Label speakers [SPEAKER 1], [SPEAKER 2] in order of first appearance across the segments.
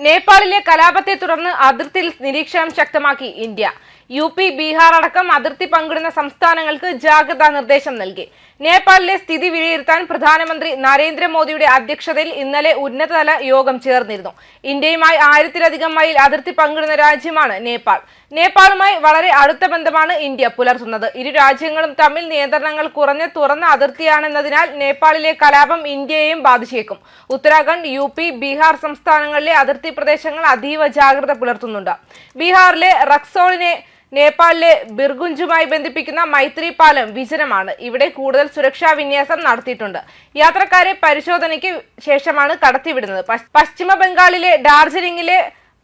[SPEAKER 1] നേപ്പാളിലെ കലാപത്തെ തുടർന്ന് അതിർത്തിയിൽ നിരീക്ഷണം ശക്തമാക്കി ഇന്ത്യ. യു പി ബീഹാർ അടക്കം അതിർത്തി പങ്കിടുന്ന സംസ്ഥാനങ്ങൾക്ക് ജാഗ്രതാ നിർദ്ദേശം നൽകി. നേപ്പാളിലെ സ്ഥിതി വിലയിരുത്താൻ പ്രധാനമന്ത്രി നരേന്ദ്രമോദിയുടെ അധ്യക്ഷതയിൽ ഇന്നലെ ഉന്നതതല യോഗം ചേർന്നിരുന്നു. ഇന്ത്യയുമായി ആയിരത്തിലധികം മൈൽ അതിർത്തി പങ്കിടുന്ന രാജ്യമാണ് നേപ്പാൾ. നേപ്പാളുമായി വളരെ അടുത്ത ബന്ധമാണ് ഇന്ത്യ പുലർത്തുന്നത്. ഇരു രാജ്യങ്ങളും തമ്മിൽ നിയന്ത്രണങ്ങൾ കുറഞ്ഞ തുറന്ന അതിർത്തിയാണെന്നതിനാൽ നേപ്പാളിലെ കലാപം ഇന്ത്യയെയും ബാധിച്ചേക്കും. ഉത്തരാഖണ്ഡ് യു പി ബീഹാർ സംസ്ഥാനങ്ങളിലെ അതിർത്തി പ്രദേശങ്ങൾ അതീവ ജാഗ്രത പുലർത്തുന്നുണ്ട്. ബീഹാറിലെ റക്സോളിനെ നേപ്പാളിലെ ബിർഗുഞ്ചുമായി ബന്ധിപ്പിക്കുന്ന മൈത്രി പാലം വിജനമാണ്. ഇവിടെ കൂടുതൽ സുരക്ഷാ വിന്യാസം നടത്തിയിട്ടുണ്ട്. യാത്രക്കാരെ പരിശോധനയ്ക്ക് ശേഷമാണ് കടത്തിവിടുന്നത്. പശ്ചിമ ബംഗാളിലെ ഡാർജിലിംഗിലെ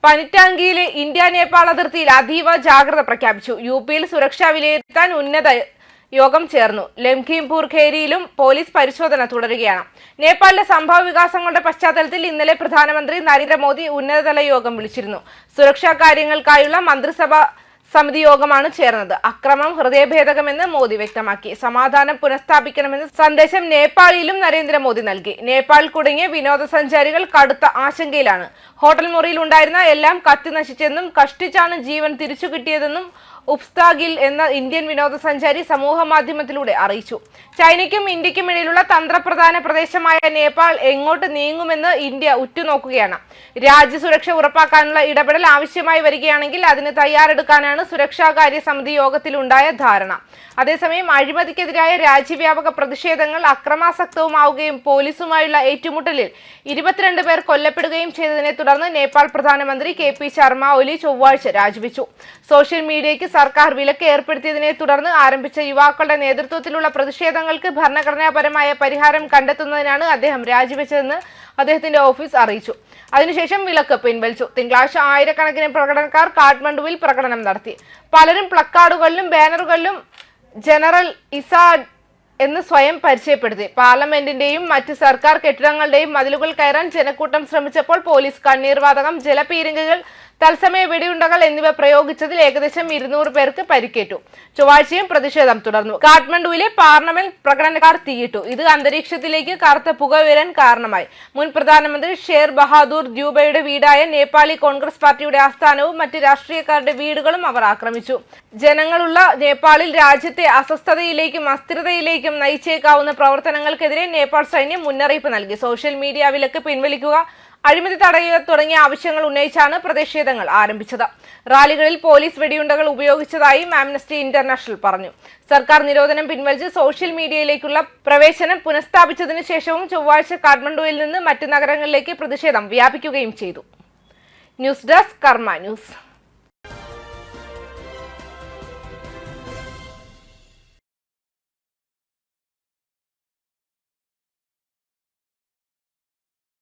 [SPEAKER 1] പനിറ്റാങ്കിയിലെ ഇന്ത്യ നേപ്പാൾ അതിർത്തിയിൽ അതീവ ജാഗ്രത പ്രഖ്യാപിച്ചു. യു പിയിൽ സുരക്ഷ വിലയിരുത്താൻ ഉന്നത യോഗം ചേർന്നു. ലംഖീംപൂർ ഖേരിയിലും പോലീസ് പരിശോധന തുടരുകയാണ്. നേപ്പാളിലെ സംഭവ വികാസങ്ങളുടെ പശ്ചാത്തലത്തിൽ ഇന്നലെ പ്രധാനമന്ത്രി നരേന്ദ്രമോദി ഉന്നതതല യോഗം വിളിച്ചിരുന്നു. സുരക്ഷാ കാര്യങ്ങൾക്കായുള്ള മന്ത്രിസഭ സമിതി യോഗമാണ് ചേർന്നത്. അക്രമം ഹൃദയഭേദകമെന്ന് മോദി വ്യക്തമാക്കി. സമാധാനം പുനഃസ്ഥാപിക്കണമെന്ന് സന്ദേശം നേപ്പാളിലും നരേന്ദ്രമോദി നൽകി. നേപ്പാളിൽ കുടുങ്ങിയ വിനോദസഞ്ചാരികൾ കടുത്ത ആശങ്കയിലാണ്. ഹോട്ടൽ മുറിയിൽ ഉണ്ടായിരുന്ന എല്ലാം കത്തി നശിച്ചെന്നും കഷ്ടിച്ചാണ് ജീവൻ തിരിച്ചു കിട്ടിയതെന്നും ഉപ്സ്താഗിൽ എന്ന ഇന്ത്യൻ വിനോദസഞ്ചാരി സമൂഹ മാധ്യമത്തിലൂടെ അറിയിച്ചു. ചൈനയ്ക്കും ഇന്ത്യക്കും ഇടയിലുള്ള തന്ത്രപ്രധാന പ്രദേശമായ നേപ്പാൾ എങ്ങോട്ട് നീങ്ങുമെന്ന് ഇന്ത്യ ഉറ്റുനോക്കുകയാണ്. രാജ്യസുരക്ഷ ഉറപ്പാക്കാനുള്ള ഇടപെടൽ ആവശ്യമായി വരികയാണെങ്കിൽ അതിന് തയ്യാറെടുക്കാനാണ് സുരക്ഷാകാര്യ സമിതി യോഗത്തിലുണ്ടായ ധാരണ. അതേസമയം അഴിമതിക്കെതിരായ രാജ്യവ്യാപക പ്രതിഷേധങ്ങൾ അക്രമാസക്തവുമാവുകയും പോലീസുമായുള്ള ഏറ്റുമുട്ടലിൽ ഇരുപത്തിരണ്ട് പേർ കൊല്ലപ്പെടുകയും ചെയ്തതിനെ തുടർന്ന് നേപ്പാൾ പ്രധാനമന്ത്രി കെ പി ശർമ്മ ഒലി ചൊവ്വാഴ്ച രാജിവെച്ചു. സോഷ്യൽ മീഡിയയ്ക്ക് സർക്കാർ വിലക്ക് ഏർപ്പെടുത്തിയതിനെ തുടർന്ന് ആരംഭിച്ച യുവാക്കളുടെ നേതൃത്വത്തിലുള്ള പ്രതിഷേധങ്ങൾക്ക് ഭരണഘടനാപരമായ പരിഹാരം കണ്ടെത്തുന്നതിനാണ് അദ്ദേഹം രാജിവെച്ചതെന്ന് അദ്ദേഹത്തിന്റെ ഓഫീസ് അറിയിച്ചു. അതിനുശേഷം വിലക്ക് പിൻവലിച്ചു. തിങ്കളാഴ്ച ആയിരക്കണക്കിന് പ്രകടനക്കാർ കാഠ്മണ്ഡുവിൽ പ്രകടനം നടത്തി. പലരും പ്ലക്കാർഡുകളിലും ബാനറുകളിലും ജനറൽ ഇസാഡ് എന്ന് സ്വയം പരിചയപ്പെടുത്തി. പാർലമെന്റിന്റെയും മറ്റ് സർക്കാർ കെട്ടിടങ്ങളുടെയും മതിലുകൾ കയറാൻ ജനക്കൂട്ടം ശ്രമിച്ചപ്പോൾ പോലീസ് കണ്ണീർവാതകം ജലപീരങ്കകൾ തത്സമയ വെടിയുണ്ടകൾ എന്നിവ പ്രയോഗിച്ചതിൽ ഏകദേശം ഇരുന്നൂറ് പേർക്ക് പരിക്കേറ്റു. ചൊവ്വാഴ്ചയും പ്രതിഷേധം തുടർന്നു. കാഠ്മണ്ഡുവിലെ പാർലമെന്റ് പ്രകടനക്കാർ തീയിട്ടു. ഇത് അന്തരീക്ഷത്തിലേക്ക് കറുത്ത പുക ഉയരാൻ കാരണമായി. മുൻ പ്രധാനമന്ത്രി ഷേർ ബഹാദൂർ ദ്യൂബയുടെ വീടായ നേപ്പാളി കോൺഗ്രസ് പാർട്ടിയുടെ ആസ്ഥാനവും മറ്റ് രാഷ്ട്രീയക്കാരുടെ വീടുകളും അവർ ആക്രമിച്ചു. ജനങ്ങളുള്ള നേപ്പാളിൽ രാജ്യത്തെ അസ്വസ്ഥതയിലേക്കും അസ്ഥിരതയിലേക്കും നയിച്ചേക്കാവുന്ന പ്രവർത്തനങ്ങൾക്കെതിരെ നേപ്പാൾ സൈന്യം മുന്നറിയിപ്പ് നൽകി. സോഷ്യൽ മീഡിയ വിലക്ക് പിൻവലിക്കുക അഴിമതി തടയുക തുടങ്ങിയ ആവശ്യങ്ങൾ ഉന്നയിച്ചാണ് പ്രതിഷേധങ്ങൾ ആരംഭിച്ചത്. റാലികളിൽ പോലീസ് വെടിയുണ്ടകൾ ഉപയോഗിച്ചതായി ആംനസ്റ്റി ഇന്റർനാഷണൽ പറഞ്ഞു. സർക്കാർ നിരോധനം പിൻവലിച്ച് സോഷ്യൽ മീഡിയയിലേക്കുള്ള പ്രവേശനം പുനഃസ്ഥാപിച്ചതിന് ശേഷവും ചൊവ്വാഴ്ച കാഠ്മണ്ഡുവിൽ നിന്ന് മറ്റു നഗരങ്ങളിലേക്ക് പ്രതിഷേധം വ്യാപിക്കുകയും ചെയ്തു. News desk Karma news.